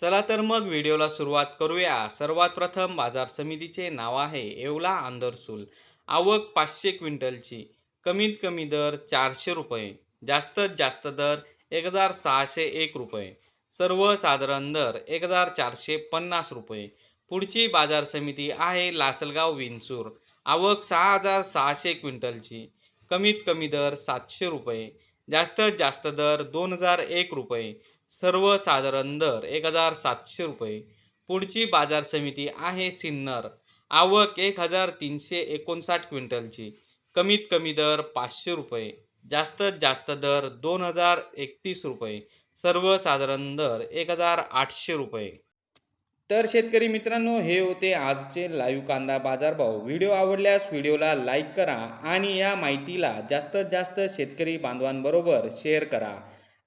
चला तर मग व्हिडिओला सुरुवात करूया. सर्वात प्रथम बाजार समितीचे नाव आहे येवला आंदरसूल आवक पाचशे क्विंटलची. कमीत कमी दर चारशे रुपये. जास्तीत जास्त दर एक हजार सहाशे एक रुपये. सर्वसाधारण दर एक हजार चारशे पन्नास रुपये. पुढची बाजार समिती आहे लासलगाव विंचूर. आवक सहा हजार सहाशे क्विंटलची. कमीत कमी दर सातशे रुपये. जास्तीत जास्त दर दोन हजार एक रुपये. सर्वसाधारण दर एक हजार सातशे रुपये. पुढची बाजार समिती आहे सिन्नर. आवक एक हजार तीनशे एकोणसाठ क्विंटलची. कमीत कमी दर पाचशे रुपये. जास्तीत जास्त दर दोन हजार एकतीस रुपये. सर्वसाधारण दर एक हजार आठशे रुपये. तर शेतकरी मित्रांनो हे होते आजचे लाईव्ह कांदा बाजारभाव. व्हिडिओ आवडल्यास व्हिडिओला लाईक करा आणि या माहितीला जास्तीत जास्त शेतकरी बांधवांबरोबर शेअर करा.